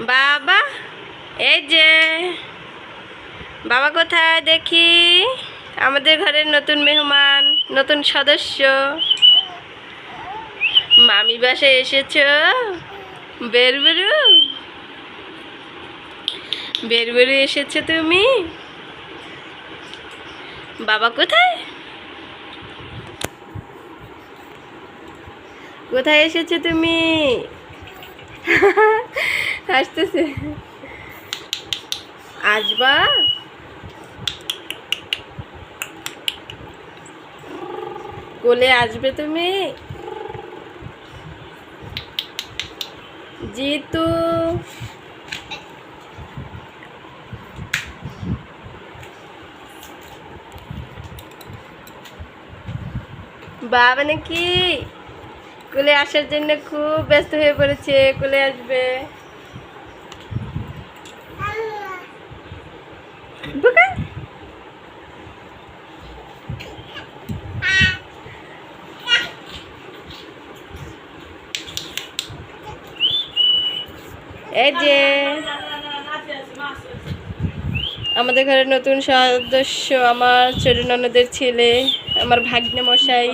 বাবা, এই যে। বাবা কোথায় দেখি? আমাদের ঘরের নতুন মেহমান, নতুন সদস্য। মামি বাসায় এসেছ? বেরবেরু। বেরবেরু এসেছ তুমি? বাবা কোথায়? কোথায় এসেছ তুমি? হাসতেছে আসবা? কোলে আসবে তুমি? জিতু। বাবা নাকি কোলে আসার জন্য খুব ব্যস্ত হয়ে পড়েছে, কোলে আসবে। এই যে আমাদের ঘরের নতুন সদস্য আমার ছোট ননদের ছেলে, আমার ভাগ্নে মশাই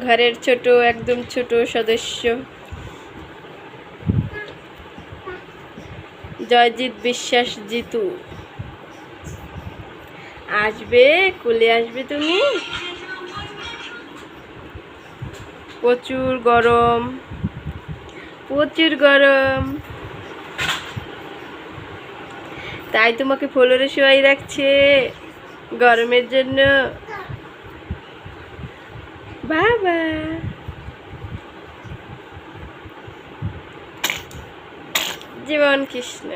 ঘরের ছোট, একদম ছোট সদস্য। জয়জিৎ বিশ্বাস জিতু। আসবে? কুলে আসবে তুমি? প্রচুর গরম প্রচুর গরম। তাই তোমাকে ফ্লোরে শোয়াই রাখছে গরমের জন্য। বাবা। জীবন কৃষ্ণ।